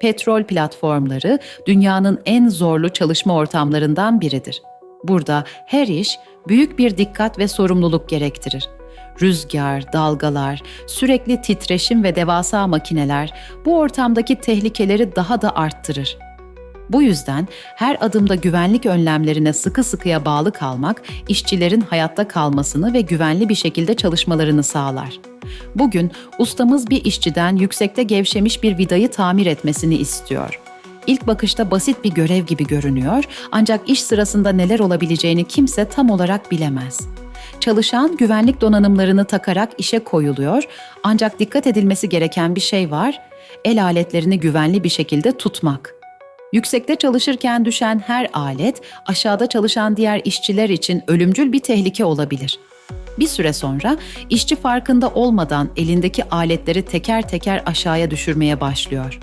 Petrol platformları dünyanın en zorlu çalışma ortamlarından biridir. Burada her iş büyük bir dikkat ve sorumluluk gerektirir. Rüzgar, dalgalar, sürekli titreşim ve devasa makineler bu ortamdaki tehlikeleri daha da arttırır. Bu yüzden her adımda güvenlik önlemlerine sıkı sıkıya bağlı kalmak, işçilerin hayatta kalmasını ve güvenli bir şekilde çalışmalarını sağlar. Bugün ustamız bir işçiden yüksekte gevşemiş bir vidayı tamir etmesini istiyor. İlk bakışta basit bir görev gibi görünüyor ancak iş sırasında neler olabileceğini kimse tam olarak bilemez. Çalışan güvenlik donanımlarını takarak işe koyuluyor ancak dikkat edilmesi gereken bir şey var. El aletlerini güvenli bir şekilde tutmak. Yüksekte çalışırken düşen her alet aşağıda çalışan diğer işçiler için ölümcül bir tehlike olabilir. Bir süre sonra işçi farkında olmadan elindeki aletleri teker teker aşağıya düşürmeye başlıyor.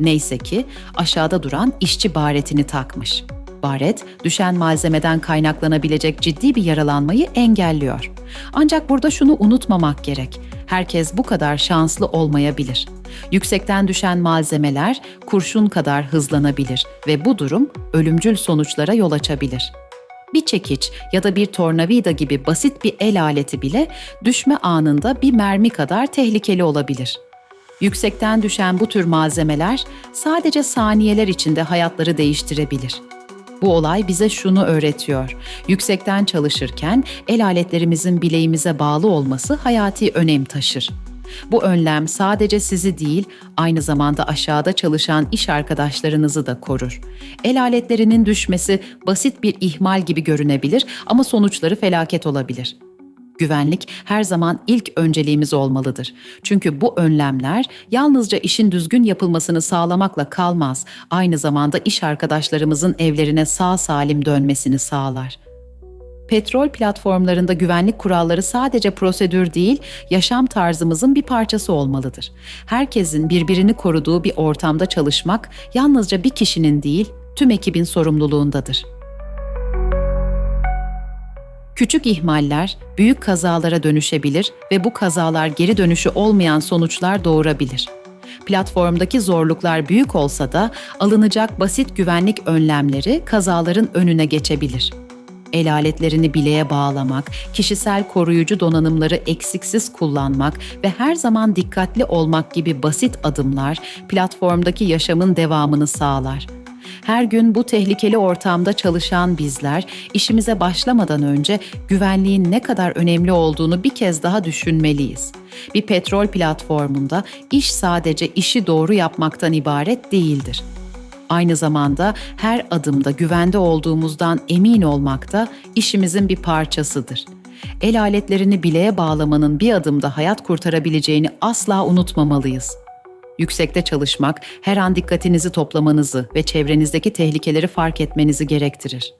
Neyse ki aşağıda duran işçi baretini takmış. Baret, düşen malzemeden kaynaklanabilecek ciddi bir yaralanmayı engelliyor. Ancak burada şunu unutmamak gerek. Herkes bu kadar şanslı olmayabilir. Yüksekten düşen malzemeler kurşun kadar hızlanabilir ve bu durum ölümcül sonuçlara yol açabilir. Bir çekiç ya da bir tornavida gibi basit bir el aleti bile düşme anında bir mermi kadar tehlikeli olabilir. Yüksekten düşen bu tür malzemeler sadece saniyeler içinde hayatları değiştirebilir. Bu olay bize şunu öğretiyor. Yüksekten çalışırken el aletlerimizin bileğimize bağlı olması hayati önem taşır. Bu önlem sadece sizi değil, aynı zamanda aşağıda çalışan iş arkadaşlarınızı da korur. El aletlerinin düşmesi basit bir ihmal gibi görünebilir ama sonuçları felaket olabilir. Güvenlik her zaman ilk önceliğimiz olmalıdır. Çünkü bu önlemler yalnızca işin düzgün yapılmasını sağlamakla kalmaz, aynı zamanda iş arkadaşlarımızın evlerine sağ salim dönmesini sağlar. Petrol platformlarında güvenlik kuralları sadece prosedür değil, yaşam tarzımızın bir parçası olmalıdır. Herkesin birbirini koruduğu bir ortamda çalışmak yalnızca bir kişinin değil, tüm ekibin sorumluluğundadır. Küçük ihmaller büyük kazalara dönüşebilir ve bu kazalar geri dönüşü olmayan sonuçlar doğurabilir. Platformdaki zorluklar büyük olsa da alınacak basit güvenlik önlemleri kazaların önüne geçebilir. El aletlerini bileğe bağlamak, kişisel koruyucu donanımları eksiksiz kullanmak ve her zaman dikkatli olmak gibi basit adımlar platformdaki yaşamın devamını sağlar. Her gün bu tehlikeli ortamda çalışan bizler işimize başlamadan önce güvenliğin ne kadar önemli olduğunu bir kez daha düşünmeliyiz. Bir petrol platformunda iş sadece işi doğru yapmaktan ibaret değildir. Aynı zamanda her adımda güvende olduğumuzdan emin olmak da işimizin bir parçasıdır. El aletlerini bileğe bağlamanın bir adımda hayat kurtarabileceğini asla unutmamalıyız. Yüksekte çalışmak her an dikkatinizi toplamanızı ve çevrenizdeki tehlikeleri fark etmenizi gerektirir.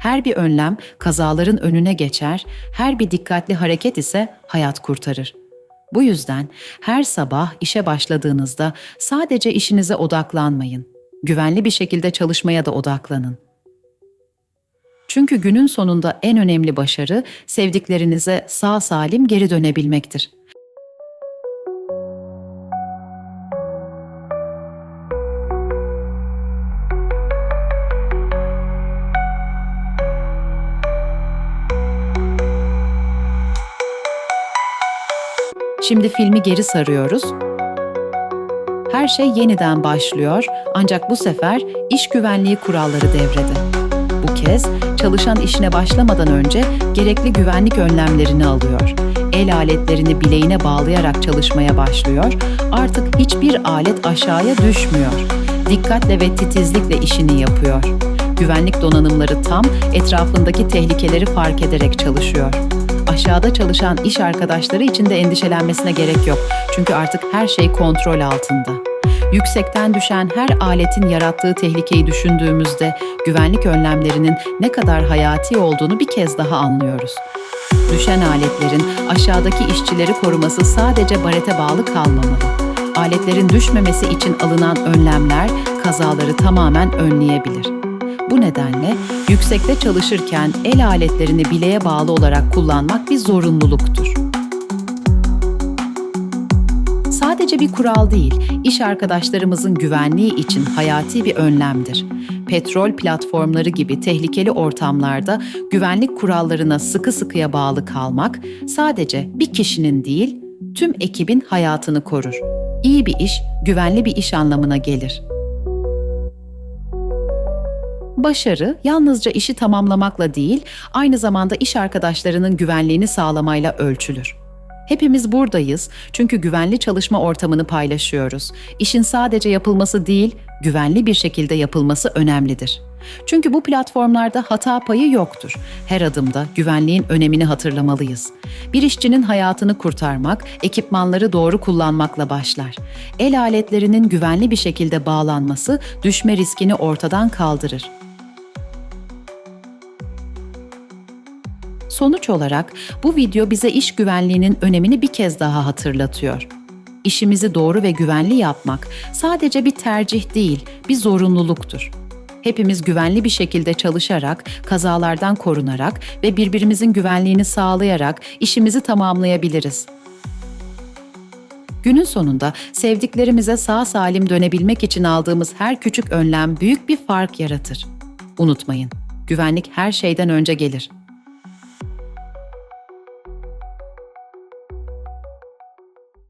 Her bir önlem kazaların önüne geçer, her bir dikkatli hareket ise hayat kurtarır. Bu yüzden her sabah işe başladığınızda sadece işinize odaklanmayın. Güvenli bir şekilde çalışmaya da odaklanın. Çünkü günün sonunda en önemli başarı sevdiklerinize sağ salim geri dönebilmektir. Şimdi filmi geri sarıyoruz. Her şey yeniden başlıyor ancak bu sefer iş güvenliği kuralları devrede. Bu kez çalışan işine başlamadan önce gerekli güvenlik önlemlerini alıyor. El aletlerini bileğine bağlayarak çalışmaya başlıyor. Artık hiçbir alet aşağıya düşmüyor. Dikkatle ve titizlikle işini yapıyor. Güvenlik donanımları tam etrafındaki tehlikeleri fark ederek çalışıyor aşağıda çalışan iş arkadaşları için de endişelenmesine gerek yok. Çünkü artık her şey kontrol altında. Yüksekten düşen her aletin yarattığı tehlikeyi düşündüğümüzde güvenlik önlemlerinin ne kadar hayati olduğunu bir kez daha anlıyoruz. Düşen aletlerin aşağıdaki işçileri koruması sadece barete bağlı kalmamalı. Aletlerin düşmemesi için alınan önlemler kazaları tamamen önleyebilir. Bu nedenle yüksekte çalışırken el aletlerini bileğe bağlı olarak kullanmak bir zorunluluktur. sadece bir kural değil, iş arkadaşlarımızın güvenliği için hayati bir önlemdir. Petrol platformları gibi tehlikeli ortamlarda güvenlik kurallarına sıkı sıkıya bağlı kalmak sadece bir kişinin değil, tüm ekibin hayatını korur. İyi bir iş, güvenli bir iş anlamına gelir. Başarı yalnızca işi tamamlamakla değil, aynı zamanda iş arkadaşlarının güvenliğini sağlamayla ölçülür. Hepimiz buradayız çünkü güvenli çalışma ortamını paylaşıyoruz. İşin sadece yapılması değil, güvenli bir şekilde yapılması önemlidir. Çünkü bu platformlarda hata payı yoktur. Her adımda güvenliğin önemini hatırlamalıyız. Bir işçinin hayatını kurtarmak, ekipmanları doğru kullanmakla başlar. El aletlerinin güvenli bir şekilde bağlanması düşme riskini ortadan kaldırır. Sonuç olarak bu video bize iş güvenliğinin önemini bir kez daha hatırlatıyor. İşimizi doğru ve güvenli yapmak sadece bir tercih değil, bir zorunluluktur. Hepimiz güvenli bir şekilde çalışarak, kazalardan korunarak ve birbirimizin güvenliğini sağlayarak işimizi tamamlayabiliriz. Günün sonunda sevdiklerimize sağ salim dönebilmek için aldığımız her küçük önlem büyük bir fark yaratır. Unutmayın, güvenlik her şeyden önce gelir.